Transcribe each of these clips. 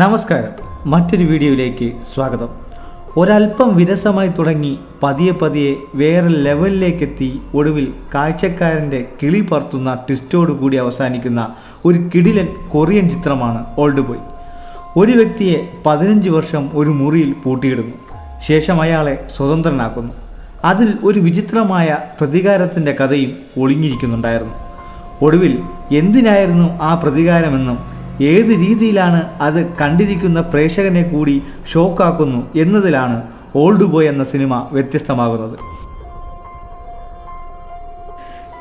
നമസ്കാരം. മറ്റൊരു വീഡിയോയിലേക്ക് സ്വാഗതം. ഒരല്പം വിരസമായി തുടങ്ങി പതിയെ പതിയെ വേറെ ലെവലിലേക്കെത്തി ഒടുവിൽ കാഴ്ചക്കാരന്റെ കിളി പറത്തുന്ന ട്വിസ്റ്റോട് കൂടി അവസാനിക്കുന്ന ഒരു കിടിലൻ കൊറിയൻ ചിത്രമാണ് ഓൾഡ് ബോയ്. ഒരു വ്യക്തിയെ പതിനഞ്ച് വർഷം ഒരു മുറിയിൽ പൂട്ടിയിടുന്നു. ശേഷം അയാളെ സ്വതന്ത്രനാക്കുന്നു. അതിൽ ഒരു വിചിത്രമായ പ്രതികാരത്തിന്റെ കഥയും ഒളിഞ്ഞിരിക്കുന്നുണ്ടായിരുന്നു. ഒടുവിൽ എന്തിനായിരുന്നു ആ പ്രതികാരമെന്നും ഏത് രീതിയിലാണ് അത് കണ്ടിരിക്കുന്ന പ്രേക്ഷകനെ കൂടി ഷോക്കാക്കുന്നു എന്നതിലാണ് ഓൾഡ് ബോയ് എന്ന സിനിമ വ്യത്യസ്തമാകുന്നത്.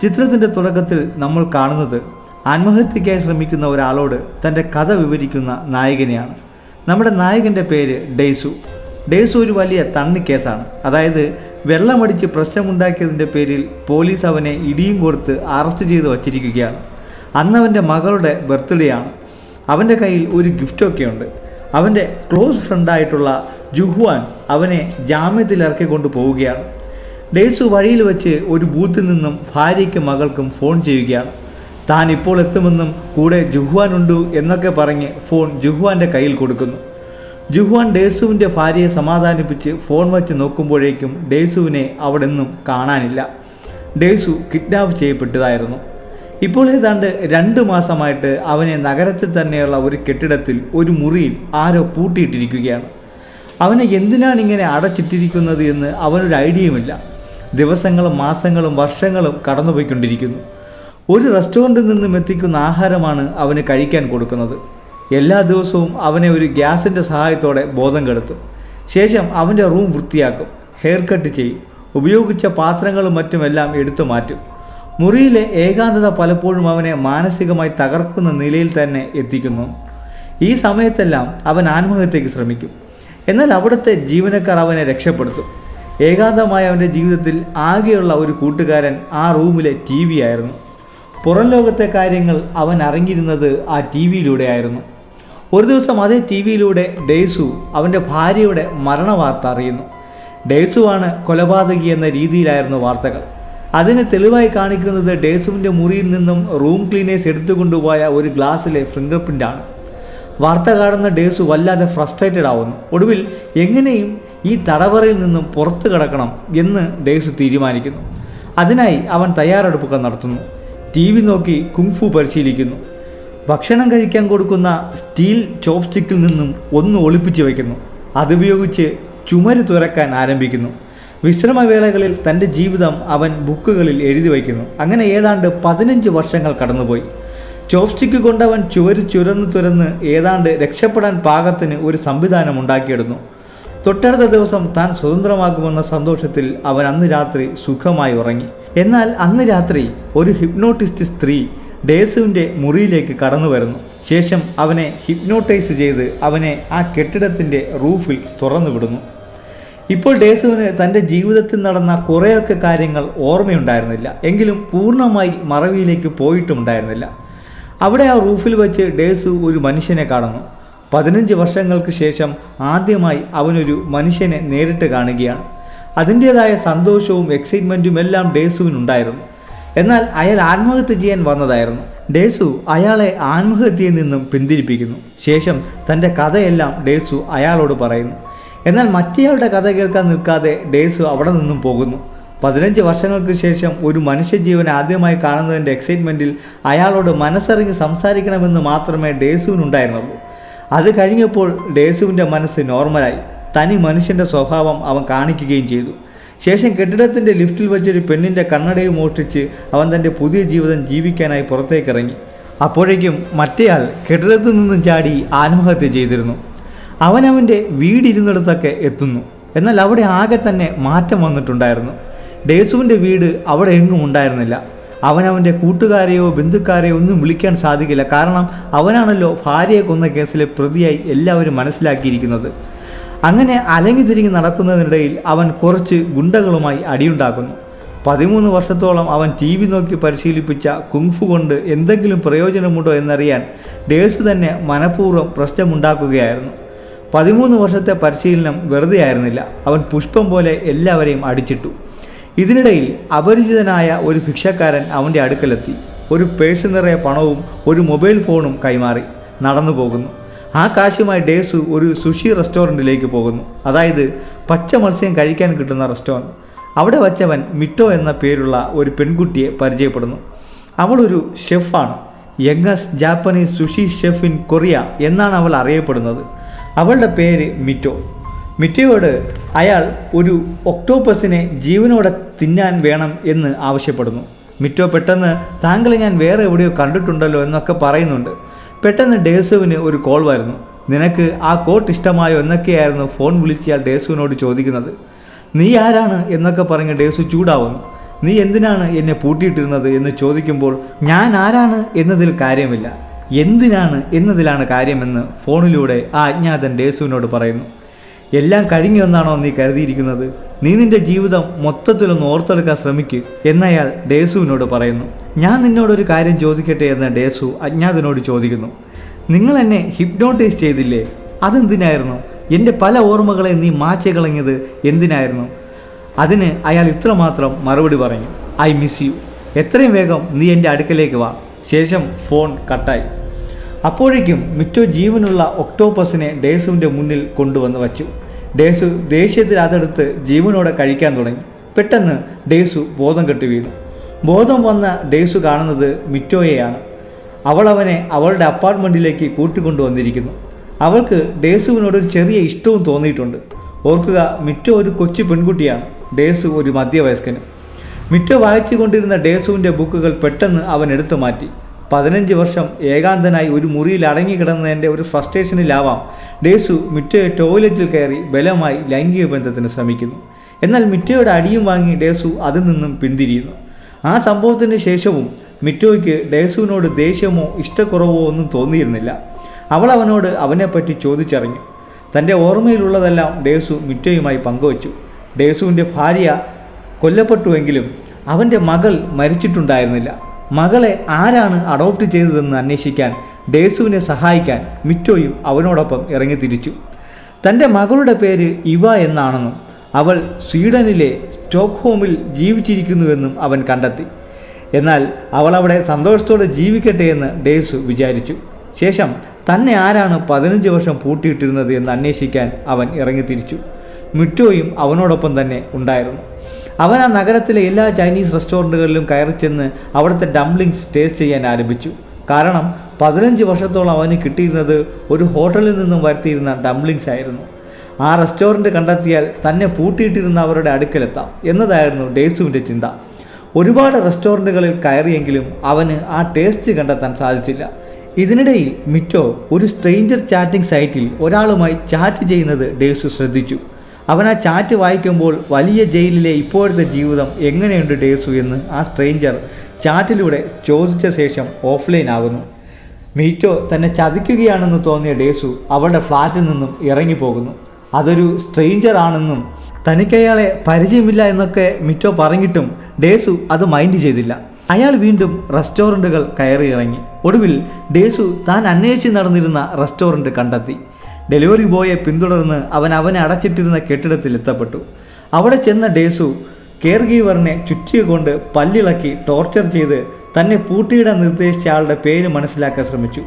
ചിത്രത്തിന്റെ തുടക്കത്തിൽ നമ്മൾ കാണുന്നത് ആത്മഹത്യയ്ക്കായി ശ്രമിക്കുന്ന ഒരാളോട് തന്റെ കഥ വിവരിക്കുന്ന നായകനെയാണ്. നമ്മുടെ നായകന്റെ പേര് ഡെയ്സു. ഡെയ്സു ഒരു വലിയ തണ്ണി കേസാണ്. അതായത് വെള്ളമടിച്ച് പ്രശ്നമുണ്ടാക്കിയതിന്റെ പേരിൽ പോലീസ് അവനെ ഇടിയും കൊടുത്ത് അറസ്റ്റ് ചെയ്ത് വച്ചിരിക്കുകയാണ്. അന്നവന്റെ മകളുടെ ബർത്ത്ഡേ ആണ് അവന്റെ കയ്യിൽ ഒരു ഗിഫ്റ്റൊക്കെ ഉണ്ട് അവന്റെ ക്ലോസ് ഫ്രണ്ടായിട്ടുള്ള ജുഹ്വാൻ അവനെ ജാമ്യത്തിൽ ഇറക്കിക്കൊണ്ട് പോവുകയാണ് ഡേസു വഴിയിൽ വെച്ച് ഒരു ബൂത്തിൽ നിന്നും ഭാര്യയ്ക്കും മകൾക്കും ഫോൺ ചെയ്യുകയാണ്. താൻ ഇപ്പോൾ എത്തുമെന്നും കൂടെ ജുഹ്വാൻ ഉണ്ട് എന്നൊക്കെ പറഞ്ഞ് ഫോൺ ജുഹ്വാന്റെ കയ്യിൽ കൊടുക്കുന്നു. ജുഹ്വാൻ ഡേസുവിന്റെ ഭാര്യയെ സമാധാനിപ്പിച്ച് ഫോൺ വെച്ച് നോക്കുമ്പോഴേക്കും ഡേസുവിനെ അവിടെ നിന്നും കാണാനില്ല. ഡേസു കിഡ്നാപ്പ് ചെയ്യപ്പെട്ടതായിരുന്നു. ഇപ്പോൾ ഏതാണ്ട് രണ്ട് മാസമായിട്ട് അവനെ നഗരത്തിൽ തന്നെയുള്ള ഒരു കെട്ടിടത്തിൽ ഒരു മുറിയിൽ ആരോ പൂട്ടിയിട്ടിരിക്കുകയാണ്. അവനെ എന്തിനാണ് ഇങ്ങനെ അടച്ചിട്ടിരിക്കുന്നത് എന്ന് അവനൊരു ഐഡിയയുമില്ല. ദിവസങ്ങളും മാസങ്ങളും വർഷങ്ങളും കടന്നുപോയിക്കൊണ്ടിരിക്കുന്നു. ഒരു റെസ്റ്റോറന്റിൽ നിന്നും എത്തിക്കുന്ന ആഹാരമാണ് അവന് കഴിക്കാൻ കൊടുക്കുന്നത്. എല്ലാ ദിവസവും അവനെ ഒരു ഗ്യാസിന്റെ സഹായത്തോടെ ബോധം കെടുത്തും. ശേഷം അവന്റെ റൂം വൃത്തിയാക്കും ഹെയർ കട്ട് ചെയ്യും ഉപയോഗിച്ച പാത്രങ്ങളും മറ്റുമെല്ലാം എടുത്തു മാറ്റും. മുറിയിലെ ഏകാന്തത പലപ്പോഴും അവനെ മാനസികമായി തകർക്കുന്ന നിലയിൽ തന്നെ എത്തിക്കുന്നു. ഈ സമയത്തെല്ലാം അവൻ ആത്മഹത്യക്ക് ശ്രമിക്കും. എന്നാൽ അവിടുത്തെ ജീവനക്കാർ അവനെ രക്ഷപ്പെടുത്തും. ഏകാന്തമായ അവന്റെ ജീവിതത്തിൽ ആകെയുള്ള ഒരു കൂട്ടുകാരൻ ആ റൂമിലെ ടി വി ആയിരുന്നു. പുറം ലോകത്തെ കാര്യങ്ങൾ അവൻ അറിഞ്ഞിരുന്നത് ആ ടി വിയിലൂടെ ആയിരുന്നു. ഒരു ദിവസം അതേ ടി വിയിലൂടെ ഡേസു അവന്റെ ഭാര്യയുടെ മരണവാർത്ത അറിയുന്നു. ഡേസുവാണ് കൊലപാതകി എന്ന രീതിയിലായിരുന്നു വാർത്തകൾ. അതിന് തെളിവായി കാണിക്കുന്നത് ഡേസുവിന്റെ മുറിയിൽ നിന്നും റൂം ക്ലീനേഴ്സ് എടുത്തുകൊണ്ടുപോയ ഒരു ഗ്ലാസ്സിലെ ഫിംഗർ പ്രിന്റാണ് വാർത്ത കാണുന്ന ഡേസു വല്ലാതെ ഫ്രസ്ട്രേറ്റഡ് ആവുന്നു. ഒടുവിൽ എങ്ങനെയും ഈ തടവറയിൽ നിന്നും പുറത്തു കടക്കണം എന്ന് ഡേസു തീരുമാനിക്കുന്നു. അതിനായി അവൻ തയ്യാറെടുപ്പുകൾ നടത്തുന്നു. ടി വി നോക്കി കുങ്ഫു പരിശീലിക്കുന്നു. ഭക്ഷണം കഴിക്കാൻ കൊടുക്കുന്ന സ്റ്റീൽ ചോപ്സ്റ്റിക്കിൽ നിന്നും ഒന്ന് ഒളിപ്പിച്ചു വയ്ക്കുന്നു. അതുപയോഗിച്ച് ചുമര് തുരക്കാൻ ആരംഭിക്കുന്നു. വിശ്രമവേളകളിൽ തന്റെ ജീവിതം അവൻ ബുക്കുകളിൽ എഴുതി വയ്ക്കുന്നു. അങ്ങനെ ഏതാണ്ട് പതിനഞ്ച് വർഷങ്ങൾ കടന്നുപോയി. ചോപ്സ്റ്റിക്ക് കൊണ്ടവൻ ചുവര് ചുരന്ന് തുരന്ന് ഏതാണ്ട് രക്ഷപ്പെടാൻ പാകത്തിന് ഒരു സംവിധാനം ഉണ്ടാക്കിയെടുന്നു. തൊട്ടടുത്ത ദിവസം താൻ സ്വതന്ത്രമാകുമെന്ന സന്തോഷത്തിൽ അവൻ അന്ന് രാത്രി സുഖമായി ഉറങ്ങി. എന്നാൽ അന്ന് രാത്രി ഒരു ഹിപ്നോട്ടിസ്റ്റ് സ്ത്രീ ഡേസുവിന്റെ മുറിയിലേക്ക് കടന്നു വരുന്നു. ശേഷം അവനെ ഹിപ്നോട്ടൈസ് ചെയ്ത് അവനെ ആ കെട്ടിടത്തിന്റെ റൂഫിൽ തുറന്നു വിടുന്നു. ഇപ്പോൾ ഡേസുവിന് തന്റെ ജീവിതത്തിൽ നടന്ന കുറേയൊക്കെ കാര്യങ്ങൾ ഓർമ്മയുണ്ടായിരുന്നില്ല. എങ്കിലും പൂർണമായി മറവിയിലേക്ക് പോയിട്ടുമുണ്ടായിരുന്നില്ല. അവിടെ ആ റൂഫിൽ വെച്ച് ഡേസു ഒരു മനുഷ്യനെ കാണുന്നു. പതിനഞ്ച് വർഷങ്ങൾക്ക് ശേഷം ആദ്യമായി അവനൊരു മനുഷ്യനെ നേരിട്ട് കാണുകയാണ്. അതിന്റേതായ സന്തോഷവും എക്സൈറ്റ്മെന്റും എല്ലാം ഡേസുവിനുണ്ടായിരുന്നു. എന്നാൽ അയാൾ ആത്മഹത്യ ചെയ്യാൻ വന്നതായിരുന്നു. ഡേസു അയാളെ ആത്മഹത്യയിൽ നിന്നും പിന്തിരിപ്പിക്കുന്നു. ശേഷം തന്റെ കഥയെല്ലാം ഡേസു അയാളോട് പറയുന്നു. എന്നാൽ മറ്റേയാളുടെ കഥ കേൾക്കാൻ നിൽക്കാതെ ഡേസു അവിടെ നിന്നും പോകുന്നു. പതിനഞ്ച് വർഷങ്ങൾക്ക് ശേഷം ഒരു മനുഷ്യജീവൻ ആദ്യമായി കാണുന്നതിന്റെ എക്സൈറ്റ്മെന്റിൽ അയാളോട് മനസ്സറിഞ്ഞ് സംസാരിക്കണമെന്ന് മാത്രമേ ഡേസുവിനുണ്ടായിരുന്നുള്ളൂ അത് കഴിഞ്ഞപ്പോൾ ഡേസുവിന്റെ മനസ്സ് നോർമലായി. തനി മനുഷ്യന്റെ സ്വഭാവം അവൻ കാണിക്കുകയും ചെയ്തു. ശേഷം കെട്ടിടത്തിന്റെ ലിഫ്റ്റിൽ വെച്ചൊരു പെണ്ണിന്റെ കണ്ണടയും മോഷ്ടിച്ച് അവൻ തന്റെ പുതിയ ജീവിതം ജീവിക്കാനായി പുറത്തേക്കിറങ്ങി. അപ്പോഴേക്കും മറ്റേയാൾ കെട്ടിടത്തിൽ നിന്നും ചാടി ആത്മഹത്യ ചെയ്തിരുന്നു. അവനവന്റെ വീടിരുന്നിടത്തൊക്കെ എത്തുന്നു. എന്നാൽ അവിടെ ആകെ തന്നെ മാറ്റം വന്നിട്ടുണ്ടായിരുന്നു. ഡേസുവിന്റെ വീട് അവിടെ എങ്ങും ഉണ്ടായിരുന്നില്ല. അവനവന്റെ കൂട്ടുകാരെയോ ബന്ധുക്കാരെയോ ഒന്നും വിളിക്കാൻ സാധിക്കില്ല. കാരണം അവനാണല്ലോ ഭാര്യയെ കൊന്ന കേസിലെ പ്രതിയായി എല്ലാവരും മനസ്സിലാക്കിയിരിക്കുന്നത്. അങ്ങനെ അലങ്ങി തിരിഞ്ഞ് നടക്കുന്നതിനിടയിൽ അവൻ കുറച്ച് ഗുണ്ടകളുമായി അടിയുണ്ടാക്കുന്നു. പതിമൂന്ന് വർഷത്തോളം അവൻ ടി വി നോക്കി പരിശീലിപ്പിച്ച കുങ്ഫു കൊണ്ട് എന്തെങ്കിലും പ്രയോജനമുണ്ടോ എന്നറിയാൻ ഡേഴ്സ് തന്നെ മനഃപൂർവം പ്രശ്നമുണ്ടാക്കുകയായിരുന്നു. പതിമൂന്ന് വർഷത്തെ പരിശീലനം വെറുതെ ആയിരുന്നില്ല അവൻ പുഷ്പം പോലെ എല്ലാവരെയും അടിച്ചിട്ടു. ഇതിനിടയിൽ അപരിചിതനായ ഒരു ഭിക്ഷക്കാരൻ അവന്റെ അടുക്കലെത്തി. ഒരു പേഴ്സ് നിറയെ പണവും ഒരു മൊബൈൽ ഫോണും കൈമാറി നടന്നു പോകുന്നു. ആ കാശുമായി ഡേസു ഒരു സുഷി റെസ്റ്റോറന്റിലേക്ക് പോകുന്നു. അതായത് പച്ച മത്സ്യം കഴിക്കാൻ കിട്ടുന്ന റെസ്റ്റോറന്റ് അവിടെ വച്ചവൻ മിറ്റോ എന്ന പേരുള്ള ഒരു പെൺകുട്ടിയെ പരിചയപ്പെടുന്നു. അവളൊരു ഷെഫാണ്. Youngest Japanese sushi chef in Korea എന്നാണ് അവൾ അറിയപ്പെടുന്നത്. അവളുടെ പേര് മിറ്റോ. മിറ്റയോട് അയാൾ ഒരു ഒക്ടോപ്പസിനെ ജീവനോടെ തിന്നാൻ വേണം എന്ന് ആവശ്യപ്പെടുന്നു. മിറ്റോ പെട്ടെന്ന് താങ്കളെ ഞാൻ വേറെ എവിടെയോ കണ്ടിട്ടുണ്ടല്ലോ എന്നൊക്കെ പറയുന്നുണ്ട്. പെട്ടെന്ന് ഡേസുവിന് ഒരു കോൾ വരുന്നു. നിനക്ക് ആ കോട്ട് ഇഷ്ടമായോ എന്നൊക്കെയായിരുന്നു ഫോൺ വിളിച്ചയാൾ ഡേസുവിനോട് ചോദിക്കുന്നത്. നീ ആരാണ് എന്നൊക്കെ പറഞ്ഞ് ഡേസു ചൂടാവുന്നു. നീ എന്തിനാണ് എന്നെ പൂട്ടിയിട്ടിരുന്നത്? എന്ന് ചോദിക്കുമ്പോൾ ഞാൻ ആരാണ് എന്നതിൽ കാര്യമില്ല. എന്തിനാണ് എന്നതിലാണ് കാര്യമെന്ന് ഫോണിലൂടെ ആ അജ്ഞാതൻ ഡേസുവിനോട് പറയുന്നു. എല്ലാം കഴിഞ്ഞൊന്നാണോ നീ കരുതിയിരിക്കുന്നത്? നീ നിന്റെ ജീവിതം മൊത്തത്തിലൊന്ന് ഓർത്തെടുക്കാൻ ശ്രമിക്കുക എന്നയാൾ ഡേസുവിനോട് പറയുന്നു. ഞാൻ നിന്നോടൊരു കാര്യം ചോദിക്കട്ടെ എന്ന് ഡേസു അജ്ഞാതനോട് ചോദിക്കുന്നു. നിങ്ങൾ എന്നെ ഹിപ്നോട്ടൈസ് ചെയ്തില്ലേ? അതെന്തിനായിരുന്നു? എന്റെ പല ഓർമ്മകളെ നീ മാറ്റി കളഞ്ഞത് എന്തിനായിരുന്നു? അതിന് അയാൾ ഇത്രമാത്രം മറുപടി പറഞ്ഞു. ഐ മിസ് യു എത്രയും വേഗം നീ എന്റെ അടുക്കലേക്ക് വാ. ശേഷം ഫോൺ കട്ടായി. അപ്പോഴേക്കും മിറ്റോ ജീവനുള്ള ഒക്ടോപ്പസിനെ ഡേസുവിന്റെ മുന്നിൽ കൊണ്ടുവന്ന് വച്ചു. ഡേസു ദേഷ്യത്തിൽ അതെടുത്ത് ജീവനോടെ കഴിക്കാൻ തുടങ്ങി. പെട്ടെന്ന് ഡേസു ബോധം കെട്ടി വീണു. ബോധം വന്ന ഡേസു കാണുന്നത് മിറ്റോയെയാണ്. അവൾ അവനെ അവളുടെ അപ്പാർട്ട്മെന്റിലേക്ക് കൂട്ടിക്കൊണ്ടുവന്നിരിക്കുന്നു അവൾക്ക് ഡേസുവിനോട് ഒരു ചെറിയ ഇഷ്ടവും തോന്നിയിട്ടുണ്ട്. ഓർക്കുക മിറ്റോ ഒരു കൊച്ചു പെൺകുട്ടിയാണ്. ഡേസു ഒരു മധ്യവയസ്കന്. മിറ്റോ വായിച്ചു കൊണ്ടിരുന്ന ഡേസുവിന്റെ ബുക്കുകൾ പെട്ടെന്ന് അവൻ എടുത്തു മാറ്റി. പതിനഞ്ച് വർഷം ഏകാന്തനായി ഒരു മുറിയിൽ അടങ്ങിക്കിടന്നതിന്റെ ഒരു ഫ്രസ്ട്രേഷനിലാവാം. ഡേസു മിറ്റോയെ ടോയ്ലറ്റിൽ കയറി ബലമായി ലൈംഗിക ബന്ധത്തിന് ശ്രമിക്കുന്നു. എന്നാൽ മിറ്റോയുടെ അടിയും വാങ്ങി ഡേസു അതിൽ നിന്നും പിന്തിരിയുന്നു. ആ സംഭവത്തിന് ശേഷവും മിറ്റോയ്ക്ക് ഡേസുവിനോട് ദേഷ്യമോ ഇഷ്ടക്കുറവോ ഒന്നും തോന്നിയിരുന്നില്ല. അവൾ അവനോട് അവനെപ്പറ്റി ചോദിച്ചറിഞ്ഞു. തന്റെ ഓർമ്മയിലുള്ളതെല്ലാം ഡേസു മിറ്റോയുമായി പങ്കുവച്ചു. ഡേസുവിന്റെ ഭാര്യ കൊല്ലപ്പെട്ടുവെങ്കിലും അവന്റെ മകൾ മരിച്ചിട്ടുണ്ടായിരുന്നില്ല. മകളെ ആരാണ് അഡോപ്റ്റ് ചെയ്തതെന്ന് അന്വേഷിക്കാൻ ഡേസുവിനെ സഹായിക്കാൻ മിറ്റോയും അവനോടൊപ്പം ഇറങ്ങി തിരിച്ചു. തന്റെ മകളുടെ പേര് ഇവ എന്നാണെന്നും അവൾ സ്വീഡനിലെ സ്റ്റോക്ക്ഹോമിൽ ജീവിച്ചിരിക്കുന്നുവെന്നും അവൻ കണ്ടെത്തി. എന്നാൽ അവൾ അവിടെ സന്തോഷത്തോടെ ജീവിക്കട്ടെ എന്ന് ഡേസു വിചാരിച്ചു. ശേഷം തന്നെ ആരാണ് പതിനഞ്ച് വർഷം പൂട്ടിയിട്ടിരുന്നത് എന്ന് അന്വേഷിക്കാൻ അവൻ ഇറങ്ങിത്തിരിച്ചു മിറ്റോയും അവനോടൊപ്പം തന്നെ ഉണ്ടായിരുന്നു. അവൻ ആ നഗരത്തിലെ എല്ലാ ചൈനീസ് റെസ്റ്റോറന്റുകളിലും കയറി ചെന്ന് അവിടുത്തെ ഡംപ്ലിങ്സ് ടേസ്റ്റ് ചെയ്യാൻ ആരംഭിച്ചു. കാരണം പതിനഞ്ച് വർഷത്തോളം അവന് കിട്ടിയിരുന്നത് ഒരു ഹോട്ടലിൽ നിന്നും വരുത്തിയിരുന്ന ഡംപ്ലിങ്സ് ആയിരുന്നു. ആ റെസ്റ്റോറന്റ് കണ്ടെത്തിയാൽ തന്നെ പൂട്ടിയിട്ടിരുന്ന അവരുടെ അടുക്കലെത്താം എന്നതായിരുന്നു ഡേസുവിന്റെ ചിന്ത. ഒരുപാട് റെസ്റ്റോറന്റുകളിൽ കയറിയെങ്കിലും അവന് ആ ടേസ്റ്റ് കണ്ടെത്താൻ സാധിച്ചില്ല. ഇതിനിടയിൽ മിറ്റോ ഒരു സ്ട്രെയിഞ്ചർ ചാറ്റിംഗ് സൈറ്റിൽ ഒരാളുമായി ചാറ്റ് ചെയ്യുന്നത് ഡേസു ശ്രദ്ധിച്ചു. അവൻ ആ ചാറ്റ് വായിക്കുമ്പോൾ വലിയ ജയിലിലെ ഇപ്പോഴത്തെ ജീവിതം എങ്ങനെയുണ്ട് ഡേസു എന്ന് ആ സ്ട്രെയിഞ്ചർ ചാറ്റിലൂടെ ചോദിച്ച ശേഷം ഓഫ്ലൈൻ ആകുന്നു. മീറ്റോ തന്നെ ചതിക്കുകയാണെന്ന് തോന്നിയ ഡേസു അവളുടെ ഫ്ലാറ്റിൽ നിന്നും ഇറങ്ങിപ്പോകുന്നു. അതൊരു സ്ട്രെയിഞ്ചർ ആണെന്നും തനിക്കയാളെ പരിചയമില്ല എന്നൊക്കെ മിറ്റോ പറഞ്ഞിട്ടും ഡേസു അത് മൈൻഡ് ചെയ്തില്ല. അയാൾ വീണ്ടും റെസ്റ്റോറന്റുകൾ കയറി ഇറങ്ങി. ഒടുവിൽ ഡേസു താൻ അന്വേഷിച്ച് നടന്നിരുന്ന റെസ്റ്റോറന്റ് കണ്ടെത്തി. ഡെലിവറി ബോയെ പിന്തുടർന്ന് അവൻ അവനെ അടച്ചിട്ടിരുന്ന കെട്ടിടത്തിൽ എത്തപ്പെട്ടു. അവിടെ ചെന്ന ഡേസു കെയർ ഗീവറിനെ ചുറ്റിയുകൊണ്ട് പല്ലിളക്കി ടോർച്ചർ ചെയ്ത് തന്നെ പൂട്ടിയിടാൻ നിർദ്ദേശിച്ച ആളുടെ പേര് മനസ്സിലാക്കാൻ ശ്രമിച്ചു.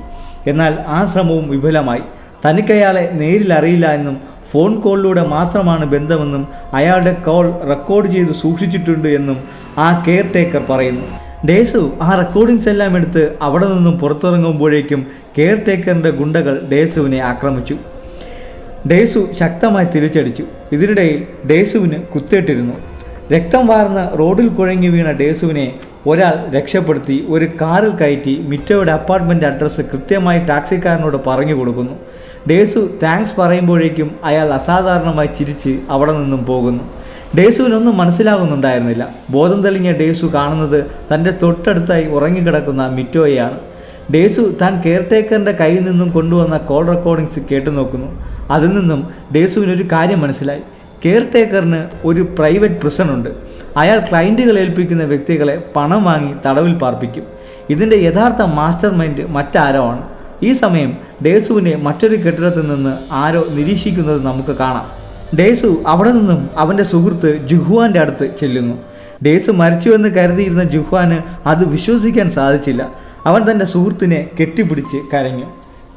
എന്നാൽ ആ ശ്രമവും വിഫലമായി. തനിക്കയാളെ നേരിൽ അറിയില്ല എന്നും ഫോൺ കോളിലൂടെ മാത്രമാണ് ബന്ധമെന്നും അയാളുടെ കോൾ റെക്കോർഡ് ചെയ്ത് സൂക്ഷിച്ചിട്ടുണ്ട് എന്നും ആ കെയർ ടേക്കർ പറയുന്നു. ഡേസു ആ റെക്കോർഡിങ്സ് എല്ലാം എടുത്ത് അവിടെ നിന്നും പുറത്തിറങ്ങുമ്പോഴേക്കും കെയർ ടേക്കറിന്റെ ഗുണ്ടകൾ ഡേസുവിനെ ആക്രമിച്ചു. ഡേസു ശക്തമായി തിരിച്ചടിച്ചു. ഇതിനിടയിൽ ഡേസുവിന് കുത്തേട്ടിരുന്നു രക്തം വാർന്ന റോഡിൽ കുഴങ്ങി വീണ ഡേസുവിനെ ഒരാൾ രക്ഷപ്പെടുത്തി ഒരു കാറിൽ കയറ്റി മിറ്റോയുടെ അപ്പാർട്ട്മെന്റ് അഡ്രസ്സ് കൃത്യമായി ടാക്സിക്കാരനോട് പറഞ്ഞു കൊടുക്കുന്നു. ഡേസു താങ്ക്സ് പറയുമ്പോഴേക്കും അയാൾ അസാധാരണമായി ചിരിച്ച് അവിടെ നിന്നും പോകുന്നു. ഡേസുവിനൊന്നും മനസ്സിലാകുന്നുണ്ടായിരുന്നില്ല ബോധം തെളിഞ്ഞ ഡേസു കാണുന്നത് തന്റെ തൊട്ടടുത്തായി ഉറങ്ങിക്കിടക്കുന്ന മിറ്റോയെയാണ്. ഡേസു താൻ കെയർടേക്കറിന്റെ കയ്യിൽ നിന്നും കൊണ്ടുവന്ന കോൾ റെക്കോർഡിങ്സ് കേട്ടു നോക്കുന്നു അതിൽ നിന്നും ഡേസുവിന് ഒരു കാര്യം മനസ്സിലായി. കെയർ ടേക്കറിന് ഒരു പ്രൈവറ്റ് പ്രിസൺ ഉണ്ട്. അയാൾ ക്ലയന്റുകൾ ഏൽപ്പിക്കുന്ന വ്യക്തികളെ പണം വാങ്ങി തടവിൽ പാർപ്പിക്കും. ഇതിന്റെ യഥാർത്ഥ മാസ്റ്റർ മൈൻഡ് മറ്റാരോ ആണ് ഈ സമയം ഡേസുവിനെ മറ്റൊരു കെട്ടിടത്തിൽ നിന്ന് ആരോ നിരീക്ഷിക്കുന്നത് നമുക്ക് കാണാം. ഡേസു അവിടെ നിന്നും അവന്റെ സുഹൃത്ത് ജുഹ്വാന്റെ അടുത്ത് ചെല്ലുന്നു. ഡേസു മരിച്ചുവെന്ന് കരുതിയിരുന്ന ജുഹ്വാന് അത് വിശ്വസിക്കാൻ സാധിച്ചില്ല. അവൻ തന്റെ സുഹൃത്തിനെ കെട്ടിപ്പിടിച്ച് കരഞ്ഞു.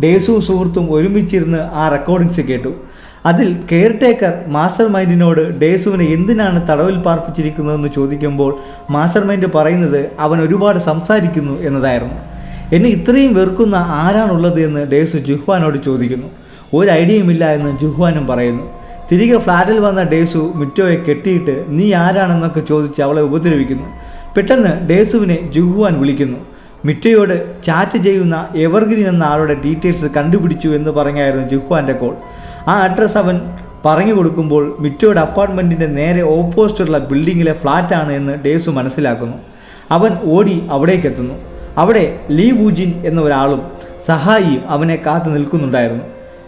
ഡേസുവും സുഹൃത്തും ഒരുമിച്ചിരുന്ന് ആ റെക്കോർഡിങ്സ് കേട്ടു. അതിൽ കെയർ ടേക്കർ മാസ്റ്റർ മൈൻഡിനോട് ഡേസുവിനെ എന്തിനാണ് തടവിൽ പാർപ്പിച്ചിരിക്കുന്നതെന്ന് ചോദിക്കുമ്പോൾ മാസ്റ്റർ മൈൻഡ് പറയുന്നത് അവൻ ഒരുപാട് സംസാരിക്കുന്നു എന്നതായിരുന്നു. എന്നെ ഇത്രയും വെറുക്കുന്ന ആരാണുള്ളത് എന്ന് ഡേസു ജുഹ്വാനോട് ചോദിക്കുന്നു. ഒരു ഐഡിയയുമില്ല എന്ന് ജുഹ്വാനും പറയുന്നു. തിരികെ ഫ്ലാറ്റിൽ വന്ന ഡേസു മിറ്റോയെ കെട്ടിയിട്ട് നീ ആരാണെന്നൊക്കെ ചോദിച്ച് അവളെ ഉപദ്രവിക്കുന്നു. പെട്ടെന്ന് ഡേസുവിനെ ജുഹ്വാൻ വിളിക്കുന്നു. മിറ്റയോട് ചാറ്റ് ചെയ്യുന്ന എവർഗ്രീൻ എന്ന ആളുടെ ഡീറ്റെയിൽസ് കണ്ടുപിടിച്ചു എന്ന് പറഞ്ഞായിരുന്നു ജുഹ്വാന്റെ കോൾ. ആ അഡ്രസ്സ് അവൻ പറഞ്ഞു കൊടുക്കുമ്പോൾ മിറ്റോയുടെ അപ്പാർട്ട്മെന്റിന്റെ നേരെ ഓപ്പോസിറ്റുള്ള ബിൽഡിങ്ങിലെ ഫ്ലാറ്റാണ് എന്ന് ഡേവ്സ് മനസ്സിലാക്കുന്നു. അവൻ ഓടി അവിടേക്ക് എത്തുന്നു. അവിടെ ലീ വൂജിൻ എന്ന ഒരാളും സഹായിയും അവനെ കാത്തു നിൽക്കുന്നുണ്ടായിരുന്നു.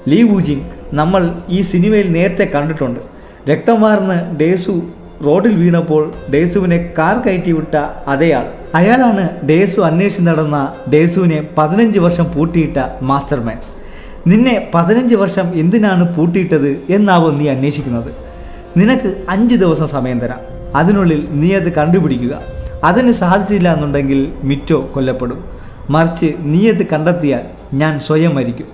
ലീ വൂജിൻ നമ്മൾ ഈ സിനിമയിൽ നേരത്തെ കണ്ടിട്ടുണ്ട്. രക്തം വാർന്ന് ഡേസു റോഡിൽ വീണപ്പോൾ ഡേസുവിനെ കാർ കയറ്റിവിട്ട അതേയാൾ. അയാളാണ് ഡേസു അന്വേഷിച്ച് നടന്ന ഡേസുവിനെ പതിനഞ്ച് വർഷം പൂട്ടിയിട്ട മാസ്റ്റർമാൻ. നിന്നെ പതിനഞ്ച് വർഷം എന്തിനാണ് പൂട്ടിയിട്ടത് എന്നാവും നീ അന്വേഷിക്കുന്നത്. നിനക്ക് അഞ്ച് ദിവസം സമയം തരാം. അതിനുള്ളിൽ നീ അത് കണ്ടുപിടിക്കുക. അതിന് സാധിച്ചില്ല എന്നുണ്ടെങ്കിൽ മിറ്റോ കൊല്ലപ്പെടും. മറിച്ച് നീ അത് കണ്ടെത്തിയാൽ ഞാൻ സ്വയം മരിക്കും.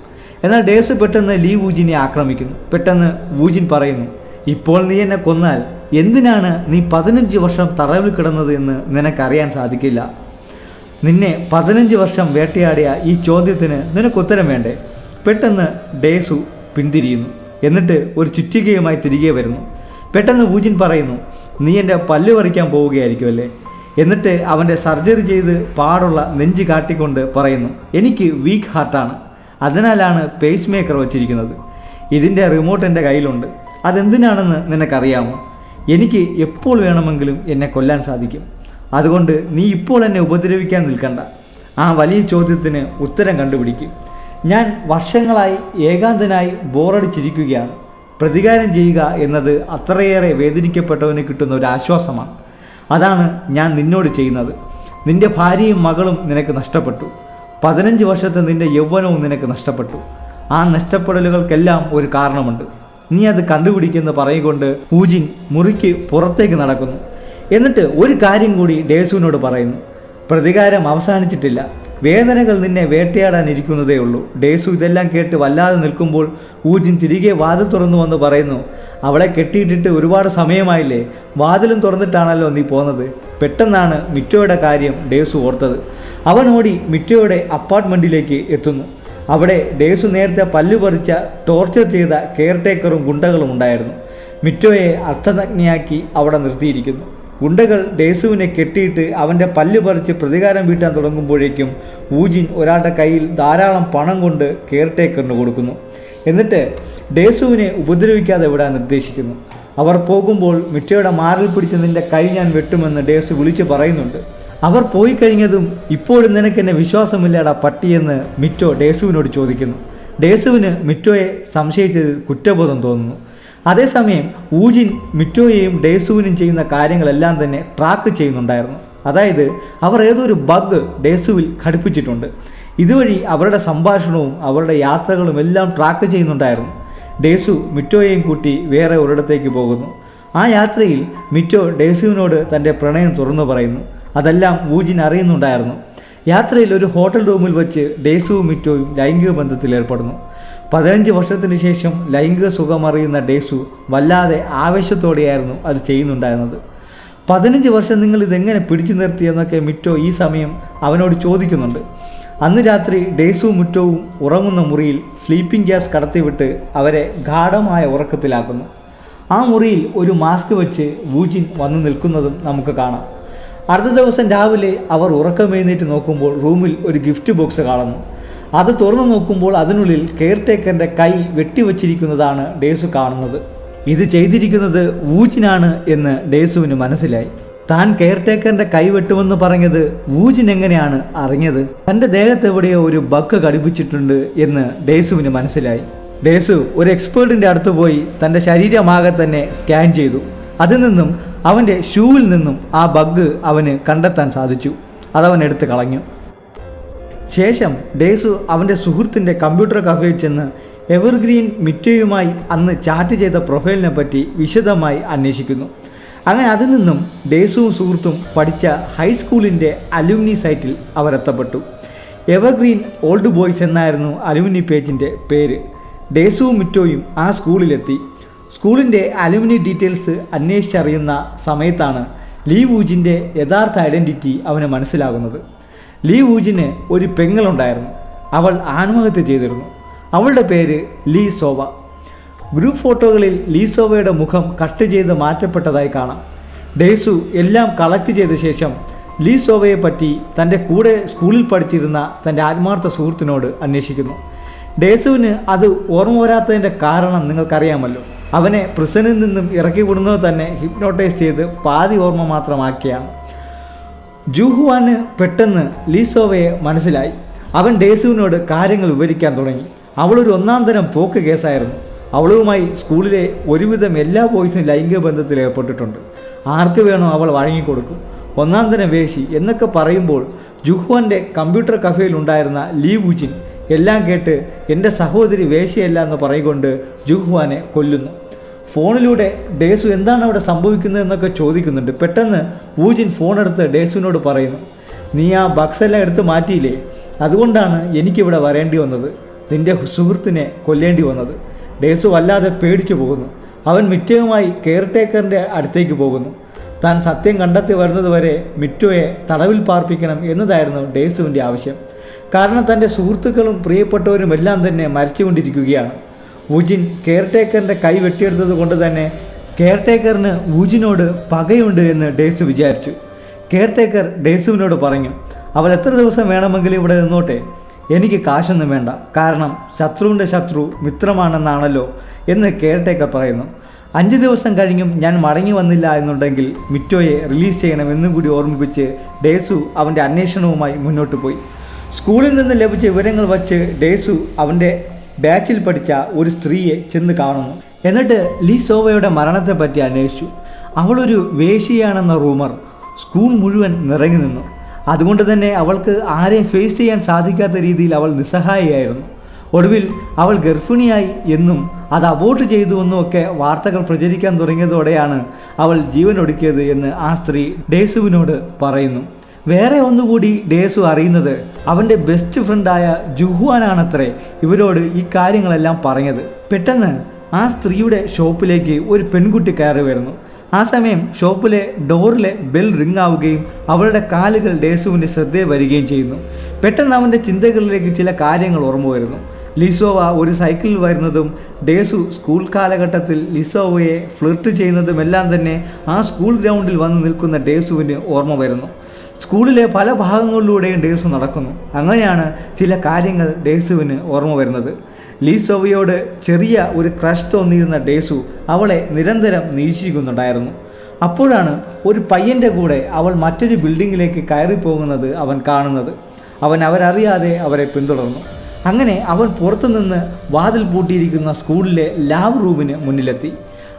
എന്നാൽ ഡേസു പെട്ടെന്ന് ലീ വൂജിനെ ആക്രമിക്കുന്നു. പെട്ടെന്ന് വൂജിൻ പറയുന്നു ഇപ്പോൾ നീ എന്നെ കൊന്നാൽ എന്തിനാണ് നീ പതിനഞ്ച് വർഷം തടവിൽ കിടന്നത് എന്ന് നിനക്കറിയാൻ സാധിക്കില്ല? നിന്നെ പതിനഞ്ച് വർഷം വേട്ടയാടിയ ഈ ചോദ്യത്തിന് നിനക്ക് ഉത്തരം വേണ്ടേ? പെട്ടെന്ന് ഡേസു പിന്തിരിയുന്നു. എന്നിട്ട് ഒരു ചുറ്റികയുമായി തിരികെ വരുന്നു. പെട്ടെന്ന് ഊജിൻ പറയുന്നു നീ എന്റെ പല്ല് പറിക്കാൻ പോവുകയായിരിക്കും അല്ലേ? എന്നിട്ട് അവന്റെ സർജറി ചെയ്ത് പാടുള്ള നെഞ്ച് കാട്ടിക്കൊണ്ട് പറയുന്നു എനിക്ക് വീക്ക് ഹാർട്ടാണ്. അതിനാലാണ് പേസ് മേക്കർ വച്ചിരിക്കുന്നത്. ഇതിന്റെ റിമോട്ട് എന്റെ കയ്യിലുണ്ട്. അതെന്തിനാണെന്ന് നിനക്കറിയാമോ? എനിക്ക് എപ്പോൾ വേണമെങ്കിലും എന്നെ കൊല്ലാൻ സാധിക്കും. അതുകൊണ്ട് നീ ഇപ്പോൾ എന്നെ ഉപദ്രവിക്കാൻ നിൽക്കണ്ട. ആ വലിയ ചോദ്യത്തിന് ഉത്തരം കണ്ടുപിടിക്കും. ഞാൻ വർഷങ്ങളായി ഏകാന്തനായി ബോറടിച്ചിരിക്കുകയാണ്. പ്രതികാരം ചെയ്യുക എന്നത് അത്രയേറെ വേദനിക്കപ്പെട്ടവന് കിട്ടുന്ന ഒരു ആശ്വാസമാണ്. അതാണ് ഞാൻ നിന്നോട് ചെയ്യുന്നത്. നിന്റെ ഭാര്യയും മകളും നിനക്ക് നഷ്ടപ്പെട്ടു. പതിനഞ്ച് വർഷത്തെ നിന്റെ യൗവനവും നിനക്ക് നഷ്ടപ്പെട്ടു. ആ നഷ്ടപ്പെടലുകൾക്കെല്ലാം ഒരു കാരണമുണ്ട്. നീ അത് കണ്ടുപിടിക്കുന്നു പറയുകൊണ്ട് പൂജിൻ മുറിക്ക് പുറത്തേക്ക് നടക്കുന്നു. എന്നിട്ട് ഒരു കാര്യം കൂടി ഡേസുവിനോട് പറയുന്നു. പ്രതികാരം അവസാനിച്ചിട്ടില്ല. വേദനകൾ നിന്നെ വേട്ടയാടാനിരിക്കുന്നതേ ഉള്ളൂ. ഡേസു ഇതെല്ലാം കേട്ട് വല്ലാതെ നിൽക്കുമ്പോൾ ഊജിൻ തിരികെ വാതിൽ തുറന്നു വന്ന് പറയുന്നു അവളെ കെട്ടിയിട്ടിട്ട് ഒരുപാട് സമയമായില്ലേ? വാതിലും തുറന്നിട്ടാണല്ലോ നീ പോന്നത്. പെട്ടെന്നാണ് മിറ്റോയുടെ കാര്യം ഡേസു ഓർത്തത്. അവൻ ഓടി മിറ്റോയുടെ അപ്പാർട്ട്മെന്റിലേക്ക് എത്തുന്നു. അവിടെ ഡേസു നേരത്തെ പല്ലു പറിച്ച ടോർച്ചർ ചെയ്ത കെയർ ടേക്കറും ഗുണ്ടകളും ഉണ്ടായിരുന്നു. മിറ്റോയെ അർത്ഥനഗ്നിയാക്കി അവിടെ നിർത്തിയിരിക്കുന്നു. ഗുണ്ടകൾ ഡേസുവിനെ കെട്ടിയിട്ട് അവന്റെ പല്ല് പറിച്ച് പ്രതികാരം വീട്ടാൻ തുടങ്ങുമ്പോഴേക്കും ഊജിൻ ഒരാളുടെ കയ്യിൽ ധാരാളം പണം കൊണ്ട് കെയർ ടേക്കറിന് കൊടുക്കുന്നു. എന്നിട്ട് ഡേസുവിനെ ഉപദ്രവിക്കാതെ വിടാൻ നിർദ്ദേശിക്കുന്നു. അവർ പോകുമ്പോൾ മിറ്റോയുടെ മാറിൽ പിടിച്ച് നിന്റെ കൈ ഞാൻ വെട്ടുമെന്ന് ഡേസു വിളിച്ചു പറയുന്നുണ്ട്. അവർ പോയി കഴിഞ്ഞതും ഇപ്പോഴും നിനക്ക് എന്നെ വിശ്വാസമില്ലാടാ പട്ടിയെന്ന് മിറ്റോ ഡേസുവിനോട് ചോദിക്കുന്നു. ഡേസുവിന് മിറ്റോയെ സംശയിച്ചത് കുറ്റബോധം തോന്നുന്നു. അതേസമയം ഊജിൻ മിറ്റോയെയും ഡേസുവിനും ചെയ്യുന്ന കാര്യങ്ങളെല്ലാം തന്നെ ട്രാക്ക് ചെയ്യുന്നുണ്ടായിരുന്നു. അതായത് അവർ ഏതൊരു ബഗ് ഡേസുവിൽ ഘടിപ്പിച്ചിട്ടുണ്ട്. ഇതുവഴി അവരുടെ സംഭാഷണവും അവരുടെ യാത്രകളും എല്ലാം ട്രാക്ക് ചെയ്യുന്നുണ്ടായിരുന്നു. ഡേസു മിറ്റോയെയും കൂട്ടി വേറെ ഒരിടത്തേക്ക് പോകുന്നു. ആ യാത്രയിൽ മിറ്റോ ഡേസുവിനോട് തന്റെ പ്രണയം തുറന്നു പറയുന്നു. അതെല്ലാം വൂജിൻ അറിയുന്നുണ്ടായിരുന്നു. യാത്രയിൽ ഒരു ഹോട്ടൽ റൂമിൽ വെച്ച് ഡേസുവും മിറ്റോയും ലൈംഗിക ബന്ധത്തിൽ ഏർപ്പെടുന്നു. പതിനഞ്ച് വർഷത്തിന് ശേഷം ലൈംഗിക സുഖമറിയുന്ന ഡേസു വല്ലാതെ ആവേശത്തോടെയായിരുന്നു അത് ചെയ്യുന്നുണ്ടായിരുന്നത്. പതിനഞ്ച് വർഷം നിങ്ങൾ ഇതെങ്ങനെ പിടിച്ചു നിർത്തിയെന്നൊക്കെ മിറ്റോ ഈ സമയം അവനോട് ചോദിക്കുന്നുണ്ട്. അന്ന് രാത്രി ഡേസും മുറ്റവും ഉറങ്ങുന്ന മുറിയിൽ സ്ലീപ്പിംഗ് ഗ്യാസ് കടത്തിവിട്ട് അവരെ ഗാഠമായ ഉറക്കത്തിലാക്കുന്നു. ആ മുറിയിൽ ഒരു മാസ്ക് വെച്ച് വൂജിൻ വന്നു നിൽക്കുന്നതും നമുക്ക് കാണാം. അടുത്ത ദിവസം രാവിലെ അവർ ഉറക്കമെഴുന്നേറ്റ് നോക്കുമ്പോൾ റൂമിൽ ഒരു ഗിഫ്റ്റ് ബോക്സ് കാണുന്നു. അത് തുറന്നു നോക്കുമ്പോൾ അതിനുള്ളിൽ കെയർ ടേക്കറിന്റെ കൈ വെട്ടിവച്ചിരിക്കുന്നതാണ് ഡേസു കാണുന്നത്. ഇത് ചെയ്തിരിക്കുന്നത് വൂജിനാണ് എന്ന് ഡേസുവിന് മനസ്സിലായി. താൻ കെയർ ടേക്കറിന്റെ കൈ വെട്ടുമെന്ന് പറഞ്ഞത് വൂജിൻ എങ്ങനെയാണ് അറിഞ്ഞത്? തന്റെ ദേഹത്ത് എവിടെയോ ഒരു ബക്ക് കടുപ്പിച്ചിട്ടുണ്ട് എന്ന് ഡേസുവിന് മനസ്സിലായി. ഡേസു ഒരു എക്സ്പേർട്ടിന്റെ അടുത്ത് പോയി തന്റെ ശരീരമാകെ തന്നെ സ്കാൻ ചെയ്തു. അതിൽ നിന്നും അവന്റെ ഷൂവിൽ നിന്നും ആ ബഗ് അവന് കണ്ടെത്താൻ സാധിച്ചു. അതവൻ എടുത്ത് കളഞ്ഞു. ശേഷം ഡേസു അവന്റെ സുഹൃത്തിന്റെ കമ്പ്യൂട്ടർ കഫേയിൽ ചെന്ന് എവർഗ്രീൻ മിറ്റയുമായി അന്ന് ചാറ്റ് ചെയ്ത പ്രൊഫൈലിനെ പറ്റി വിശദമായി അന്വേഷിക്കുന്നു. അങ്ങനെ അതിൽ നിന്നും ഡേസുവും സുഹൃത്തും പഠിച്ച ഹൈസ്കൂളിന്റെ അലുമിനി സൈറ്റിൽ അവരെത്തപ്പെട്ടു എവർഗ്രീൻ ഓൾഡ് ബോയ്സ് എന്നായിരുന്നു അലുമിനി പേജിന്റെ പേര്. ഡേസുവും മിറ്റോയും ആ സ്കൂളിലെത്തി. സ്കൂളിന്റെ അലുമിനി ഡീറ്റെയിൽസ് അന്വേഷിച്ചറിയുന്ന സമയത്താണ് ലീ വൂജിന്റെ യഥാർത്ഥ ഐഡന്റിറ്റി അവന് മനസ്സിലാകുന്നത്. ലീ വൂജിന് ഒരു പെങ്ങളുണ്ടായിരുന്നു. അവൾ ആത്മഹത്യ ചെയ്തിരുന്നു. അവളുടെ പേര് ലീ സോവ. ഗ്രൂപ്പ് ഫോട്ടോകളിൽ ലീ സോവയുടെ മുഖം കട്ട് ചെയ്ത് മാറ്റപ്പെട്ടതായി കാണാം. ഡേസു എല്ലാം കളക്ട് ചെയ്ത ശേഷം ലീ സോവയെ പറ്റി തന്റെ കൂടെ സ്കൂളിൽ പഠിച്ചിരുന്ന തന്റെ ആത്മാർത്ഥ സുഹൃത്തിനോട് അന്വേഷിക്കുന്നു. ഡേസുവിന് അത് ഓർമ്മ വരാത്തതിന്റെ കാരണം നിങ്ങൾക്കറിയാമല്ലോ. അവനെ പ്രിസണിൽ നിന്നും ഇറക്കി വിടുന്നത് തന്നെ ഹിപ്നോട്ടൈസ് ചെയ്ത് പാതി ഓർമ്മ മാത്രമാക്കിയാണ്. ജൂഹുവാന് പെട്ടെന്ന് ലീസോവയെ മനസ്സിലായി. അവൻ ഡേസുവിനോട് കാര്യങ്ങൾ വിവരിക്കാൻ തുടങ്ങി. അവളൊരു ഒന്നാം തരം പോക്ക് കേസായിരുന്നു. അവളുമായി സ്കൂളിലെ ഒരുവിധം എല്ലാ ബോയ്സും ലൈംഗിക ബന്ധത്തിൽ ഏർപ്പെട്ടിട്ടുണ്ട്. ആർക്ക് വേണോ അവൾ വഴങ്ങിക്കൊടുക്കും. ഒന്നാം തരം വേശി എന്നൊക്കെ പറയുമ്പോൾ ജുഹ്വാന്റെ കമ്പ്യൂട്ടർ കഫേയിൽ ഉണ്ടായിരുന്ന ലീ വുജിൻ എല്ലാം കേട്ട് എന്റെ സഹോദരി വേശിയല്ല എന്ന് പറയുകൊണ്ട് ജുഹ്വാനെ കൊല്ലുന്നു. ഫോണിലൂടെ ഡേസു എന്താണ് അവിടെ സംഭവിക്കുന്നത് എന്നൊക്കെ ചോദിക്കുന്നുണ്ട്. പെട്ടെന്ന് ഊജിൻ ഫോണെടുത്ത് ഡേസുവിനോട് പറയുന്നു നീ ആ ബക്സെല്ലാം എടുത്ത് മാറ്റിയില്ലേ? അതുകൊണ്ടാണ് എനിക്കിവിടെ വരേണ്ടി വന്നത്. നിന്റെ സുഹൃത്തിനെ കൊല്ലേണ്ടി വന്നത്. ഡേസു വല്ലാതെ പേടിച്ചു പോകുന്നു. അവൻ മിറ്റയുമായി കെയർടേക്കറിന്റെ അടുത്തേക്ക് പോകുന്നു. താൻ സത്യം കണ്ടെത്തി വരുന്നതുവരെ മിറ്റോയെ തടവിൽ പാർപ്പിക്കണം എന്നതായിരുന്നു ഡേസുവിന്റെ ആവശ്യം. കാരണം തന്റെ സുഹൃത്തുക്കളും പ്രിയപ്പെട്ടവരും എല്ലാം തന്നെ മരിച്ചുകൊണ്ടിരിക്കുകയാണ്. വുജിൻ കെയർടേക്കറിന്റെ കൈ വെട്ടിയെടുത്തത് കൊണ്ട് തന്നെ കെയർടേക്കറിന് വുജിനോട് പകയുണ്ട് എന്ന് ഡേസു വിചാരിച്ചു. കെയർടേക്കർ ഡേസുവിനോട് പറഞ്ഞു അവൾ എത്ര ദിവസം വേണമെങ്കിലും ഇവിടെ നിന്നോട്ടെ? എനിക്ക് കാശൊന്നും വേണ്ട. കാരണം ശത്രുവിന്റെ ശത്രു മിത്രമാണെന്നാണല്ലോ എന്ന് കെയർടേക്കർ പറയുന്നു. അഞ്ച് ദിവസം കഴിഞ്ഞും ഞാൻ മടങ്ങി വന്നില്ല എന്നുണ്ടെങ്കിൽ മിറ്റോയെ റിലീസ് ചെയ്യണമെന്നും കൂടി ഓർമ്മിപ്പിച്ച് ഡേസു അവന്റെ അന്വേഷണവുമായി മുന്നോട്ട് പോയി. സ്കൂളിൽ നിന്ന് ലഭിച്ച വിവരങ്ങൾ വച്ച് ഡേസു അവന്റെ ബാച്ചിൽ പഠിച്ച ഒരു സ്ത്രീയെ ചെന്ന് കാണുന്നു. എന്നിട്ട് ലീ സോവയുടെ മരണത്തെപ്പറ്റി അന്വേഷിച്ചു. അവളൊരു വേശിയാണെന്ന റൂമർ സ്കൂൾ മുഴുവൻ നിറങ്ങി നിന്നു. അതുകൊണ്ട് തന്നെ അവൾക്ക് ആരെയും ഫേസ് ചെയ്യാൻ സാധിക്കാത്ത രീതിയിൽ അവൾ നിസ്സഹായിയായിരുന്നു. ഒടുവിൽ അവൾ ഗർഭിണിയായി എന്നും അത് അബോർട്ട് ചെയ്തു എന്നുമൊക്കെ വാർത്തകൾ പ്രചരിക്കാൻ തുടങ്ങിയതോടെയാണ് അവൾ ജീവനൊടുക്കിയത് എന്ന് ആ സ്ത്രീ ഡേസുവിനോട് പറയുന്നു. വേറെ ഒന്നുകൂടി ഡേസു അറിയുന്നത് അവന്റെ ബെസ്റ്റ് ഫ്രണ്ടായ ജുഹുവാനാണത്രേ ഇവരോട് ഈ കാര്യങ്ങളെല്ലാം പറഞ്ഞത്. പെട്ടെന്ന് ആ സ്ത്രീയുടെ ഷോപ്പിലേക്ക് ഒരു പെൺകുട്ടി കയറി വരുന്നു. ആ സമയം ഷോപ്പിലെ ഡോറിലെ ബെൽ റിംഗ് ആവുകയും അവളുടെ കാലുകൾ ഡേസുവിന്റെ ശ്രദ്ധയെ വരികയും ചെയ്യുന്നു. പെട്ടെന്ന് അവന്റെ ചിന്തകളിലേക്ക് ചില കാര്യങ്ങൾ ഓർമ്മ വരുന്നു. ലിസോവ ഒരു സൈക്കിളിൽ വരുന്നതും ഡേസു സ്കൂൾ കാലഘട്ടത്തിൽ ലിസോവയെ ഫ്ലിർട്ട് ചെയ്യുന്നതുമെല്ലാം തന്നെ ആ സ്കൂൾ ഗ്രൗണ്ടിൽ വന്ന് നിൽക്കുന്ന ഡേസുവിന് ഓർമ്മ വരുന്നു. സ്കൂളിലെ പല ഭാഗങ്ങളിലൂടെയും ഡേസ് നടക്കുന്നു. അങ്ങനെയാണ് ചില കാര്യങ്ങൾ ഡേസുവിന് ഓർമ്മ വരുന്നത്. ലീസോവയോട് ചെറിയ ഒരു ക്രഷ് തോന്നിയിരുന്ന ഡേസു അവളെ നിരന്തരം നിരീക്ഷിക്കുന്നുണ്ടായിരുന്നു. അപ്പോഴാണ് ഒരു പയ്യന്റെ കൂടെ അവൾ മറ്റൊരു ബിൽഡിങ്ങിലേക്ക് കയറി പോകുന്നത് അവൻ കാണുന്നത്. അവൻ അവരറിയാതെ അവരെ പിന്തുടർന്നു. അങ്ങനെ അവൻ പുറത്തുനിന്ന് വാതിൽ പൂട്ടിയിരിക്കുന്ന സ്കൂളിലെ ലാബ് റൂമിന് മുന്നിലെത്തി.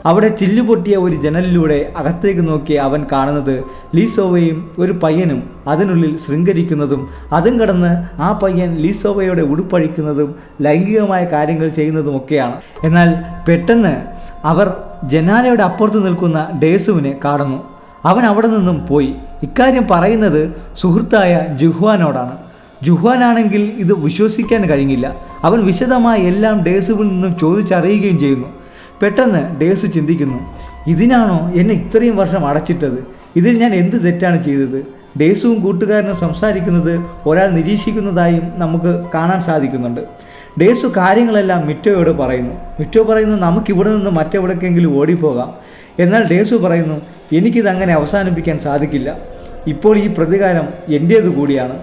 അവിടെ ചില്ലുപൊട്ടിയ ഒരു ജനലിലൂടെ അകത്തേക്ക് നോക്കി അവൻ കാണുന്നത് ലീസോവയും ഒരു പയ്യനും അതിനുള്ളിൽ ശൃംഗരിക്കുന്നതും അതും കടന്ന് ആ പയ്യൻ ലീസോവയുടെ ഉടുപ്പഴിക്കുന്നതും ലൈംഗികമായ കാര്യങ്ങൾ ചെയ്യുന്നതുമൊക്കെയാണ്. എന്നാൽ പെട്ടെന്ന് അവർ ജനാലയുടെ അപ്പുറത്ത് നിൽക്കുന്ന ഡേസുവിനെ കാണുന്നു. അവൻ അവിടെ നിന്നും പോയി. ഇക്കാര്യം പറയുന്നത് സുഹൃത്തായ ജുഹ്വാനോടാണ്. ജുഹ്വാനാണെങ്കിൽ ഇത് വിശ്വസിക്കാൻ കഴിഞ്ഞില്ല. അവൻ വിശദമായി എല്ലാം ഡേസുവിൽ നിന്നും ചോദിച്ചറിയുകയും ചെയ്യുന്നു. പെട്ടെന്ന് ഡേസു ചിന്തിക്കുന്നു ഇതിനാണോ എന്നെ ഇത്രയും വർഷം അടച്ചിട്ടത്? ഇതിൽ ഞാൻ എന്ത് തെറ്റാണ് ചെയ്തത്? ഡേസുവും കൂട്ടുകാരനും സംസാരിക്കുന്നത് ഒരാൾ നിരീക്ഷിക്കുന്നതായും നമുക്ക് കാണാൻ സാധിക്കുന്നുണ്ട്. ഡേസു കാര്യങ്ങളെല്ലാം മിറ്റോയോട് പറയുന്നു. മിറ്റോ പറയുന്നു നമുക്കിവിടെ നിന്ന് മറ്റെവിടേക്കെങ്കിലും ഓടിപ്പോകാം. എന്നാൽ ഡേസു പറയുന്നു എനിക്കിതങ്ങനെ അവസാനിപ്പിക്കാൻ സാധിക്കില്ല. ഇപ്പോൾ ഈ പ്രതികാരം എന്റേതു കൂടിയാണ്.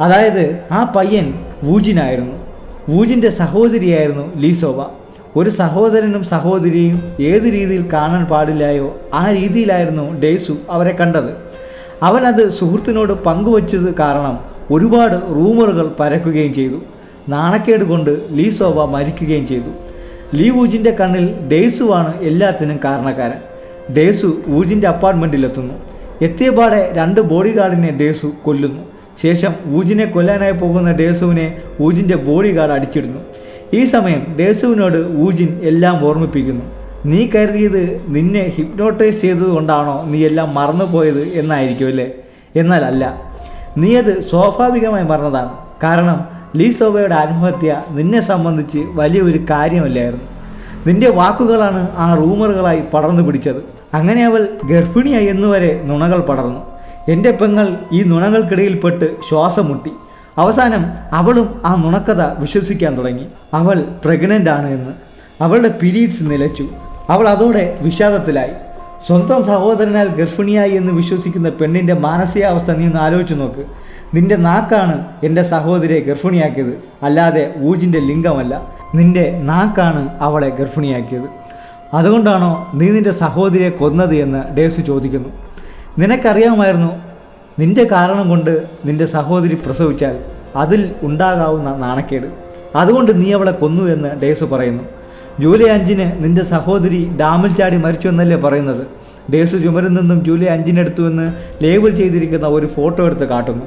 അതായത് ആ പയ്യൻ വൂജിനായിരുന്നു. വൂജിന്റെ സഹോദരിയായിരുന്നു ലീസോവ. ഒരു സഹോദരനും സഹോദരിയും ഏത് രീതിയിൽ കാണാൻ പാടില്ലായോ ആ രീതിയിലായിരുന്നു ഡേസു അവരെ കണ്ടത്. അവൻ അത് സുഹൃത്തിനോട് പങ്കുവച്ചത് കാരണം ഒരുപാട് റൂമറുകൾ പരക്കുകയും ചെയ്തു. നാണക്കേട് കൊണ്ട് ലീസോവ മരിക്കുകയും ചെയ്തു. ലീ ഊജിന്റെ കണ്ണിൽ ഡേസുവാണ് എല്ലാത്തിനും കാരണക്കാരൻ. ഡേസു ഊജിന്റെ അപ്പാർട്ട്മെന്റിലെത്തുന്നു എത്തിയപാടെ രണ്ട് ബോഡി ഗാർഡിനെ ഡേസു കൊല്ലുന്നു. ശേഷം ഊജിനെ കൊല്ലാനായി പോകുന്ന ഡേസുവിനെ ഊജിന്റെ ബോഡി ഗാർഡ് അടിച്ചിടുന്നു. ഈ സമയം ഡേസുവിനോട് ഊജിൻ എല്ലാം ഓർമ്മിപ്പിക്കുന്നു. നീ കരുതിയത് നിന്നെ ഹിപ്നോട്ടൈസ് ചെയ്തതുകൊണ്ടാണോ നീ എല്ലാം മറന്നുപോയത് എന്നായിരിക്കും അല്ലേ? എന്നാൽ അല്ല. നീ അത് സ്വാഭാവികമായി മറന്നതാണ്. കാരണം ലീസോബയുടെ ആത്മഹത്യ നിന്നെ സംബന്ധിച്ച് വലിയൊരു കാര്യമല്ലായിരുന്നു. നിന്റെ വാക്കുകളാണ് ആ റൂമറുകളായി പടർന്നു പിടിച്ചത്. അങ്ങനെ അവൾ ഗർഭിണിയായി എന്നുവരെ നുണകൾ പടർന്നു. എന്റെ പെങ്ങൾ ഈ നുണകൾക്കിടയിൽപ്പെട്ട് ശ്വാസം മുട്ടി അവസാനം അവളും ആ നുണക്കഥ വിശ്വസിക്കാൻ തുടങ്ങി. അവൾ പ്രഗ്നന്റ് ആണ് എന്ന്. അവളുടെ പീരീഡ്സ് നിലച്ചു. അവൾ അതോടെ വിഷാദത്തിലായി. സ്വന്തം സഹോദരനാൽ ഗർഭിണിയായി എന്ന് വിശ്വസിക്കുന്ന പെണ്ണിന്റെ മാനസികാവസ്ഥ നീ ഒന്ന് ആലോചിച്ച് നോക്ക്. നിന്റെ നാക്കാണ് എന്റെ സഹോദരിയെ ഗർഭിണിയാക്കിയത്. അല്ലാതെ ഊജിന്റെ ലിംഗമല്ല. നിന്റെ നാക്കാണ് അവളെ ഗർഭിണിയാക്കിയത്. അതുകൊണ്ടാണോ നീ നിന്റെ സഹോദരിയെ കൊന്നത് എന്ന് ഡേവ്സ് ചോദിക്കുന്നു. നിനക്കറിയാമായിരുന്നു നിന്റെ കാരണം കൊണ്ട് നിന്റെ സഹോദരി പ്രസവിച്ചാൽ അതിൽ ഉണ്ടാകാവുന്ന നാണക്കേട്. അതുകൊണ്ട് നീ അവളെ കൊന്നു എന്ന് ഡേസ് പറയുന്നു. ജൂലൈ അഞ്ചിന് നിന്റെ സഹോദരി ഡാമിൽ ചാടി മരിച്ചു എന്നല്ലേ പറയുന്നത്? ഡേസ് ചുമരിൽ നിന്നും ജൂലൈ അഞ്ചിനെടുത്തു എന്ന് ലേബിൾ ചെയ്തിരിക്കുന്ന ഒരു ഫോട്ടോ എടുത്ത് കാട്ടുന്നു.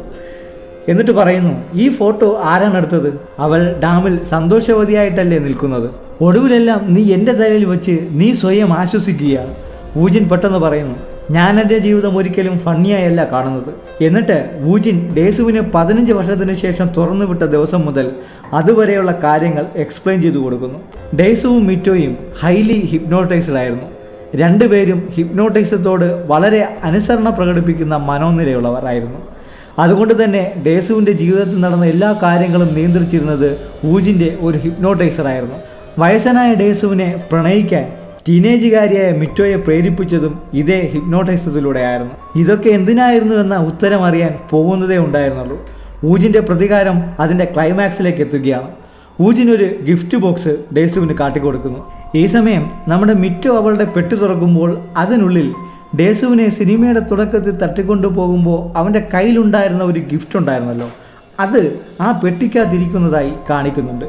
എന്നിട്ട് പറയുന്നു ഈ ഫോട്ടോ ആരാണ് എടുത്തത്? അവൾ ഡാമിൽ സന്തോഷവതിയായിട്ടല്ലേ നിൽക്കുന്നത്? ഒടുവിലെല്ലാം നീ എന്റെ തലയിൽ വെച്ച് നീ സ്വയം ആശ്വസിക്കുകയാണ്. പൂജൻ പെട്ടെന്ന് പറയുന്നു ഞാൻ എന്റെ ജീവിതം ഒരിക്കലും ഫണ്ണിയായല്ല കാണുന്നത്. എന്നിട്ട് വൂജിൻ ഡേസുവിന് പതിനഞ്ച് വർഷത്തിന് ശേഷം തുറന്നു വിട്ട ദിവസം മുതൽ അതുവരെയുള്ള കാര്യങ്ങൾ എക്സ്പ്ലെയിൻ ചെയ്തു കൊടുക്കുന്നു. ഡേസുവും മിറ്റോയും ഹൈലി ഹിപ്നോട്ടൈസ്ഡ് ആയിരുന്നു. രണ്ടുപേരും ഹിപ്നോട്ടൈസത്തോട് വളരെ അനുസരണ പ്രകടിപ്പിക്കുന്ന മനോനിലയുള്ളവരായിരുന്നു അതുകൊണ്ട് തന്നെ ഡേസുവിന്റെ ജീവിതത്തിൽ നടന്ന എല്ലാ കാര്യങ്ങളും നിയന്ത്രിച്ചിരുന്നത് ഊജിന്റെ ഒരു ഹിപ്നോട്ടൈസറായിരുന്നു വയസ്സനായ ഡേസുവിനെ പ്രണയിക്കാൻ ടീനേജുകാരിയായ മിറ്റോയെ പ്രേരിപ്പിച്ചതും ഇതേ ഹിപ്നോട്ടൈസത്തിലൂടെയായിരുന്നു. ഇതൊക്കെ എന്തിനായിരുന്നു എന്ന ഉത്തരം അറിയാൻ പോകുന്നതേ ഉണ്ടായിരുന്നുള്ളൂ. ഊജിന്റെ പ്രതികാരം അതിന്റെ ക്ലൈമാക്സിലേക്ക് എത്തുകയാണ്. ഊജിൻ ഒരു ഗിഫ്റ്റ് ബോക്സ് ഡേസുവിന് കാട്ടിക്കൊടുക്കുന്നു. ഈ സമയം നമ്മുടെ മിറ്റോ അവളുടെ പെട്ടി തുറക്കുമ്പോൾ അതിനുള്ളിൽ ഡേസുവിനെ സിനിമയുടെ തുടക്കത്തിൽ തട്ടിക്കൊണ്ടു പോകുമ്പോൾ അവന്റെ കയ്യിലുണ്ടായിരുന്ന ഒരു ഗിഫ്റ്റ് ഉണ്ടായിരുന്നല്ലോ. അത് ആ പെട്ടിക്കകത്തിരിക്കുന്നതായി കാണിക്കുന്നുണ്ട്.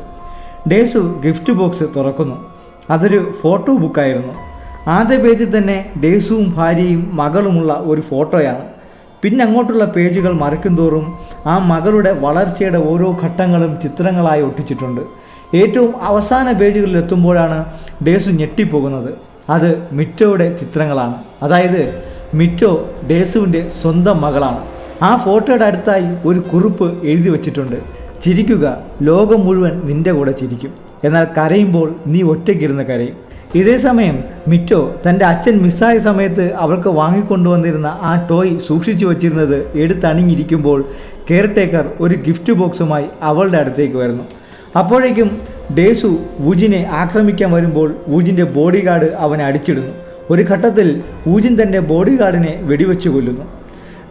ഡേസു ഗിഫ്റ്റ് ബോക്സ് തുറക്കുന്നു. അതൊരു ഫോട്ടോ ബുക്കായിരുന്നു ആദ്യ പേജിൽ തന്നെ ഡേസുവും ഭാര്യയും മകളുമുള്ള ഒരു ഫോട്ടോയാണ് പിന്നെ അങ്ങോട്ടുള്ള പേജുകൾ മറിക്കും തോറും ആ മകളുടെ വളർച്ചയുടെ ഓരോ ഘട്ടങ്ങളും ചിത്രങ്ങളായി ഒട്ടിച്ചിട്ടുണ്ട്. ഏറ്റവും അവസാന പേജുകളിൽ എത്തുമ്പോഴാണ് ഡേസു ഞെട്ടിപ്പോകുന്നത്. അത് മിറ്റോയുടെ ചിത്രങ്ങളാണ്. അതായത് മിറ്റോ ഡേസുവിന്റെ സ്വന്തം മകളാണ്. ആ ഫോട്ടോയുടെ അടുത്തായി ഒരു കുറിപ്പ് എഴുതി വച്ചിട്ടുണ്ട്. ചിരിക്കുക ലോകം മുഴുവൻ നിന്റെ കൂടെ ചിരിക്കും. എന്നാൽ കരയുമ്പോൾ നീ ഒറ്റയ്ക്കിരുന്ന് കരയും. ഇതേ സമയം മിറ്റോ തന്റെ അച്ഛൻ മിസ്സായ സമയത്ത് അവൾക്ക് വാങ്ങിക്കൊണ്ടുവന്നിരുന്ന ആ ടോയ് സൂക്ഷിച്ചു വച്ചിരുന്നത് എടുത്തണിഞ്ഞിരിക്കുമ്പോൾ കെയർ ടേക്കർ ഒരു ഗിഫ്റ്റ് ബോക്സുമായി അവളുടെ അടുത്തേക്ക് വരുന്നു. അപ്പോഴേക്കും ഡേസു ഊജിനെ ആക്രമിക്കാൻ വരുമ്പോൾ വൂജിന്റെ ബോഡി ഗാർഡ് അവനെ അടിച്ചിടുന്നു. ഒരു ഘട്ടത്തിൽ ഊജിൻ തന്റെ ബോഡി ഗാർഡിനെ വെടിവെച്ച് കൊല്ലുന്നു.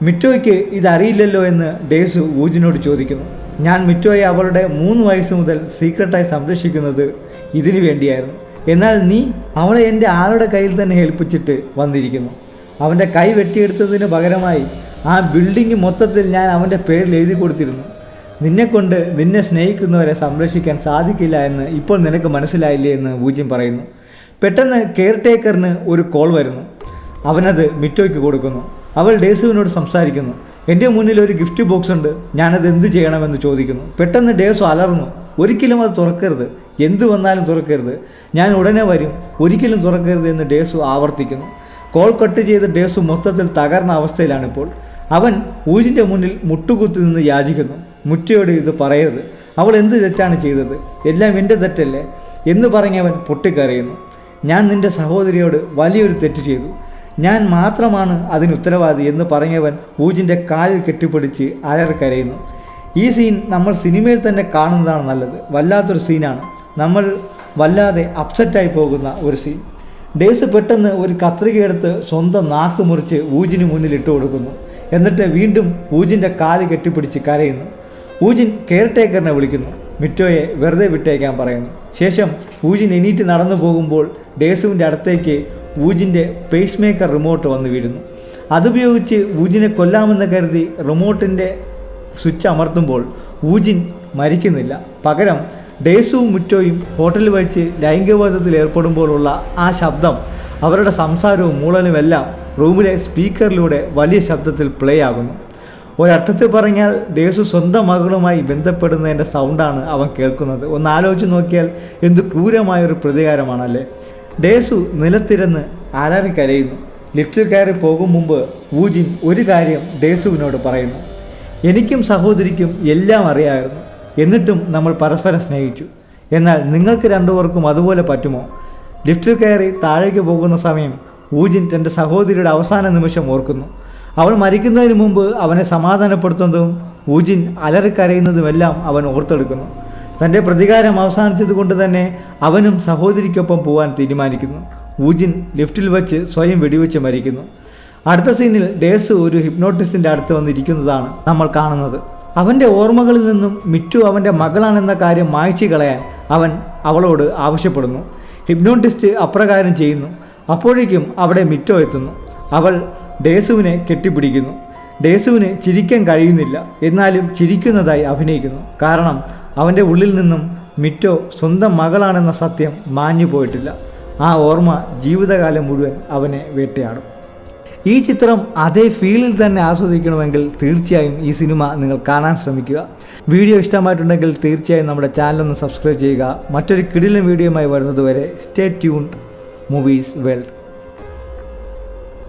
മിറ്റോയ്ക്ക് ഇതറിയില്ലല്ലോ എന്ന് ഡേസു ഊജിനോട് ചോദിക്കുന്നു. ഞാൻ മിറ്റോയെ അവളുടെ മൂന്ന് വയസ്സ് മുതൽ സീക്രട്ടായി സംരക്ഷിക്കുന്നത് ഇതിനു വേണ്ടിയായിരുന്നു. എന്നാൽ നീ അവളെ എന്റെ ആളുടെ കയ്യിൽ തന്നെ ഏൽപ്പിച്ചിട്ട് വന്നിരിക്കുന്നു. അവന്റെ കൈ വെട്ടിയെടുത്തതിന് പകരമായി ആ ബിൽഡിംഗ് മൊത്തത്തിൽ ഞാൻ അവന്റെ പേരിൽ എഴുതി കൊടുത്തിരുന്നു. നിന്നെക്കൊണ്ട് നിന്നെ സ്നേഹിക്കുന്നവരെ സംരക്ഷിക്കാൻ സാധിക്കില്ല എന്ന് ഇപ്പോൾ നിനക്ക് മനസ്സിലായില്ലേ എന്ന് പൂജ്യം പറയുന്നു. പെട്ടെന്ന് കെയർ ടേക്കറിന് ഒരു കോൾ വരുന്നു. അവനത് മിറ്റോയ്ക്ക് കൊടുക്കുന്നു. അവൾ ഡേസുവിനോട് സംസാരിക്കുന്നു. എന്റെ മുന്നിൽ ഒരു ഗിഫ്റ്റ് ബോക്സ് ഉണ്ട്. ഞാനത് എന്ത് ചെയ്യണമെന്ന് ചോദിക്കുന്നു. പെട്ടെന്ന് ഡേസു അലർന്നു ഒരിക്കലും അത് തുറക്കരുത്. എന്ത് വന്നാലും തുറക്കരുത്. ഞാൻ ഉടനെ വരും. ഒരിക്കലും തുറക്കരുത് എന്ന് ഡേസു ആവർത്തിക്കുന്നു. കോൾ കട്ട് ചെയ്ത് ഡേസു മൊത്തത്തിൽ തകർന്ന അവസ്ഥയിലാണിപ്പോൾ. അവൻ ഊജിന്റെ മുന്നിൽ മുട്ടുകുത്തി നിന്ന് യാചിക്കുന്നു. മുറ്റയോട് ഇത് പറയരുത്. അവൾ എന്ത് തെറ്റാണ് ചെയ്തത്? എല്ലാം എന്റെ തെറ്റല്ലേ? എന്ന് പറഞ്ഞവൻ പൊട്ടിക്കറിയുന്നു ഞാൻ നിന്റെ സഹോദരിയോട് വലിയൊരു തെറ്റ് ചെയ്തു. ഞാൻ മാത്രമാണ് അതിന് ഉത്തരവാദി എന്ന് പറഞ്ഞവൻ ഊജിന്റെ കാലിൽ കെട്ടിപ്പിടിച്ച് അലറിക്കരയുന്നു ഈ സീൻ നമ്മൾ സിനിമയിൽ തന്നെ കാണുന്നതാണ് നല്ലത്. വല്ലാത്തൊരു സീനാണ് നമ്മൾ വല്ലാതെ അപ്സെറ്റായി പോകുന്ന ഒരു സീൻ ഡേസ് പെട്ടെന്ന് ഒരു കത്രികയെടുത്ത് സ്വന്തം നാക്ക് മുറിച്ച് ഊജിന് മുന്നിൽ ഇട്ട് കൊടുക്കുന്നു. എന്നിട്ട് വീണ്ടും ഊജിന്റെ കാൽ കെട്ടിപ്പിടിച്ച് കരയുന്നു. ഊജിൻ കെയർ ടേക്കറിനെ വിളിക്കുന്നു. മിറ്റോയെ വെറുതെ വിട്ടേക്കാൻ പറയുന്നു. ശേഷം ഊജിൻ എണീറ്റ് നടന്നു പോകുമ്പോൾ ഡേസുവിന്റെ അടുത്തേക്ക് ഊജിന്റെ പേസ് മേക്കർ റിമോട്ട് വന്നു വീഴുന്നു. അതുപയോഗിച്ച് ഊജിനെ കൊല്ലാമെന്ന് കരുതി റിമോട്ടിന്റെ സ്വിച്ച് അമർത്തുമ്പോൾ ഊജിൻ മരിക്കുന്നില്ല. പകരം ഡേസുവും മുറ്റോയും ഹോട്ടലിൽ വെച്ച് ലൈംഗികബന്ധത്തിൽ ഏർപ്പെടുമ്പോഴുള്ള ആ ശബ്ദം അവരുടെ സംസാരവും മൂളനുമെല്ലാം റൂമിലെ സ്പീക്കറിലൂടെ വലിയ ശബ്ദത്തിൽ പ്ലേ ആകുന്നു. ഒരർത്ഥത്തിൽ പറഞ്ഞാൽ ഡേസു സ്വന്തം മകളുമായി ബന്ധപ്പെടുന്നതിന്റെ സൗണ്ടാണ് അവൻ കേൾക്കുന്നത്. ഒന്ന് ആലോചിച്ച് നോക്കിയാൽ എന്ത് ക്രൂരമായൊരു പ്രതികാരമാണല്ലേ? ഡേസു നിലത്തിരുന്ന് അലറിക്കരയുന്നു ലിഫ്റ്റിൽ കയറി പോകും മുമ്പ് ഊജിൻ ഒരു കാര്യം ഡേസുവിനോട് പറയുന്നു. എനിക്കും സഹോദരിക്കും എല്ലാം അറിയാമായിരുന്നു എന്നിട്ടും നമ്മൾ പരസ്പരം സ്നേഹിച്ചു. എന്നാൽ നിങ്ങൾക്ക് രണ്ടുപേർക്കും അതുപോലെ പറ്റുമോ? ലിഫ്റ്റിൽ കയറി താഴേക്ക് പോകുന്ന സമയം ഊജിൻ തന്റെ സഹോദരിയുടെ അവസാന നിമിഷം ഓർക്കുന്നു. അവൾ മരിക്കുന്നതിന് മുമ്പ് അവനെ സമാധാനപ്പെടുത്തുന്നതും ഊജിൻ അലറിക്കരയുന്നതുമെല്ലാം അവൻ ഓർത്തെടുക്കുന്നു. തന്റെ പ്രതികാരം അവസാനിച്ചത് കൊണ്ട് തന്നെ അവനും സഹോദരിക്കൊപ്പം പോകാൻ തീരുമാനിക്കുന്നു. ഊജിൻ ലിഫ്റ്റിൽ വെച്ച് സ്വയം വെടിവെച്ച് മരിക്കുന്നു. അടുത്ത സീനിൽ ഡേസ് ഒരു ഹിപ്നോട്ടിസ്റ്റിന്റെ അടുത്ത് വന്നിരിക്കുന്നതാണ് നമ്മൾ കാണുന്നത്. അവന്റെ ഓർമ്മകളിൽ നിന്നും മിറ്റു അവന്റെ മകളാണെന്ന കാര്യം മായ്ച്ചു കളയാൻ അവൻ അവളോട് ആവശ്യപ്പെടുന്നു. ഹിപ്നോട്ടിസ്റ്റ് അപ്രകാരം ചെയ്യുന്നു. അപ്പോഴേക്കും അവിടെ മിറ്റോ എത്തുന്നു. അവൾ ഡേസുവിനെ കെട്ടിപ്പിടിക്കുന്നു. ഡേസുവിന് ചിരിക്കാൻ കഴിയുന്നില്ല. എന്നാലും ചിരിക്കുന്നതായി അഭിനയിക്കുന്നു. കാരണം അവന്റെ ഉള്ളിൽ നിന്നും മിറ്റോ സ്വന്തം മകളാണെന്ന സത്യം മാഞ്ഞു പോയിട്ടില്ല. ആ ഓർമ്മ ജീവിതകാലം മുഴുവൻ അവനെ വേട്ടയാടും. ഈ ചിത്രം അതേ ഫീലിൽ തന്നെ ആസ്വദിക്കണമെങ്കിൽ തീർച്ചയായും ഈ സിനിമ നിങ്ങൾ കാണാൻ ശ്രമിക്കുക. വീഡിയോ ഇഷ്ടമായിട്ടുണ്ടെങ്കിൽ തീർച്ചയായും നമ്മുടെ ചാനലൊന്ന് സബ്സ്ക്രൈബ് ചെയ്യുക. മറ്റൊരു കിടിലൻ വീഡിയോയുമായി വരുന്നതുവരെ സ്റ്റേ ട്യൂൺഡ് മൂവീസ് വേൾഡ്